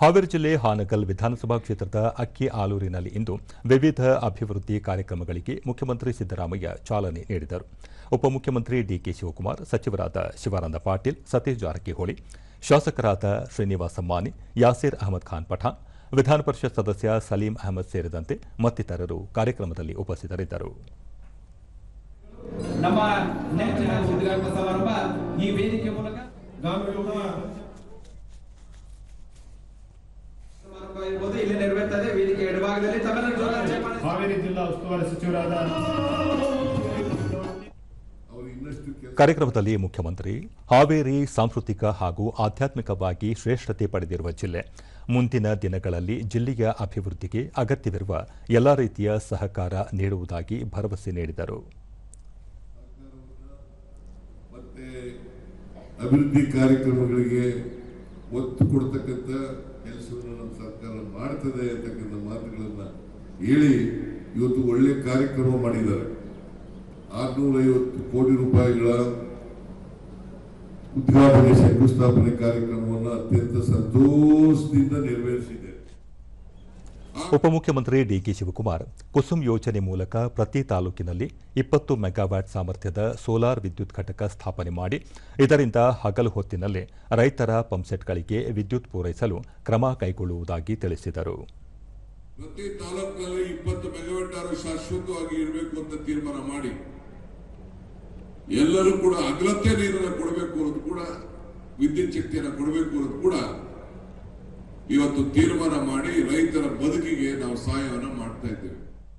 ಹಾವೇರಿ ಜಿಲ್ಲೆ ಹಾನಗಲ್ ವಿಧಾನಸಭಾ ಕ್ಷೇತ್ರದ ಅಕ್ಕಿ ಆಲೂರಿನಲ್ಲಿ ಇಂದು ವಿವಿಧ ಅಭಿವೃದ್ಧಿ ಕಾರ್ಯಕ್ರಮಗಳಿಗೆ ಮುಖ್ಯಮಂತ್ರಿ ಸಿದ್ದರಾಮಯ್ಯ ಚಾಲನೆ ನೀಡಿದರು. ಉಪಮುಖ್ಯಮಂತ್ರಿ ಡಿಕೆ ಶಿವಕುಮಾರ್, ಸಚಿವರಾದ ಶಿವಾನಂದ ಪಾಟೀಲ್, ಸತೀಶ್ ಜಾರಕಿಹೊಳಿ, ಶಾಸಕರಾದ ಶ್ರೀನಿವಾಸ ಮಾನಿ ಯಾಸೀರ್ ಅಹಮದ್ ಖಾನ್ ಪಠಾಣ್, ವಿಧಾನ ಪರಿಷತ್ ಸದಸ್ಯ ಸಲೀಂ ಅಹಮದ್ ಸೇರಿದಂತೆ ಮತ್ತಿತರರು ಕಾರ್ಯಕ್ರಮದಲ್ಲಿ ಉಪಸ್ಥಿತರಿದ್ದರು. ನಮ್ಮ ಜೋರಾಗಿ ಚಪ್ಪಾಳೆ. ಹಾವೇರಿ ಜಿಲ್ಲಾ ಉಸ್ತುವಾರಿ ಸಚಿವರಾದ ಅವರು ಇನ್ನಷ್ಟು ಕಾರ್ಯಕ್ರಮದಲ್ಲಿ ಮುಖ್ಯಮಂತ್ರಿ ಹಾವೇರಿ ಸಾಂಸ್ಕೃತಿಕ ಹಾಗೂ ಆಧ್ಯಾತ್ಮಿಕವಾಗಿ ಶ್ರೇಷ್ಠತೆ ಪಡೆದಿರುವ ಜಿಲ್ಲೆ ಮುಂದಿನ ದಿನಗಳಲ್ಲಿ ಜಿಲ್ಲೆಯ ಅಭಿವೃದ್ಧಿಗೆ ಅಗತ್ಯವಿರುವ ಎಲ್ಲಾ ರೀತಿಯ ಸಹಕಾರ ನೀಡುವುದಾಗಿ ಭರವಸೆ ನೀಡಿದರು ಮತ್ತೆ ಅಭಿವೃದ್ಧಿ ಕಾರ್ಯಕ್ರಮಗಳಿಗೆ ಒತ್ತು ಕೊಡ್ತಕ್ಕಂಥ ಕೆಲಸವನ್ನು ನಮ್ಮ ಸರ್ಕಾರ ಮಾಡ್ತದೆ ಅಂತಕ್ಕಂಥ ಮಾತುಗಳನ್ನು ಹೇಳಿ ಇವತ್ತು ಒಳ್ಳೆ ಕಾರ್ಯಕ್ರಮ ಮಾಡಿದ್ದಾರೆ. ಆರ್ನೂರ ಐವತ್ತು ಕೋಟಿ ರೂಪಾಯಿಗಳ ಉದ್ಘಾಟನೆ ಶಂಕುಸ್ಥಾಪನೆ ಕಾರ್ಯಕ್ರಮವನ್ನು ಅತ್ಯಂತ ಸಂತೋಷದಿಂದ ನೆರವೇರಿಸಿದೆ. ಉಪಮುಖ್ಯಮಂತ್ರಿ ಡಿಕೆ ಶಿವಕುಮಾರ್ ಕುಸುಮ್ ಯೋಜನೆ ಮೂಲಕ ಪ್ರತಿ ತಾಲೂಕಿನಲ್ಲಿ ಇಪ್ಪತ್ತು ಮೆಗಾವ್ಯಾಟ್ ಸಾಮರ್ಥ್ಯದ ಸೋಲಾರ್ ವಿದ್ಯುತ್ ಘಟಕ ಸ್ಥಾಪನೆ ಮಾಡಿ, ಇದರಿಂದ ಹಗಲು ಹೊತ್ತಿನಲ್ಲಿ ರೈತರ ಪಂಪ್ಸೆಟ್ಗಳಿಗೆ ವಿದ್ಯುತ್ ಪೂರೈಸಲು ಕ್ರಮ ಕೈಗೊಳ್ಳುವುದಾಗಿ ತಿಳಿಸಿದರು. ಪ್ರತಿ ತಾಲೂಕಿನಲ್ಲಿ ಇಪ್ಪತ್ತು ಮೆಗಾವಾಟ್ ಆರು ಶಾಶ್ವತವಾಗಿ ಇರಬೇಕು ಅಂತ ತೀರ್ಮಾನ ಮಾಡಿ, ಎಲ್ಲರೂ ಕೂಡ ಅಗಲತ್ತೆ ನೀರನ್ನು ಕೊಡಬೇಕು ಅನ್ನೋದು ಕೂಡ, ವಿದ್ಯುತ್ ಶಕ್ತಿಯನ್ನು ಕೊಡಬೇಕು ಅನ್ನೋದು ಕೂಡ ಇವತ್ತು ತೀರ್ಮಾನ ಮಾಡಿ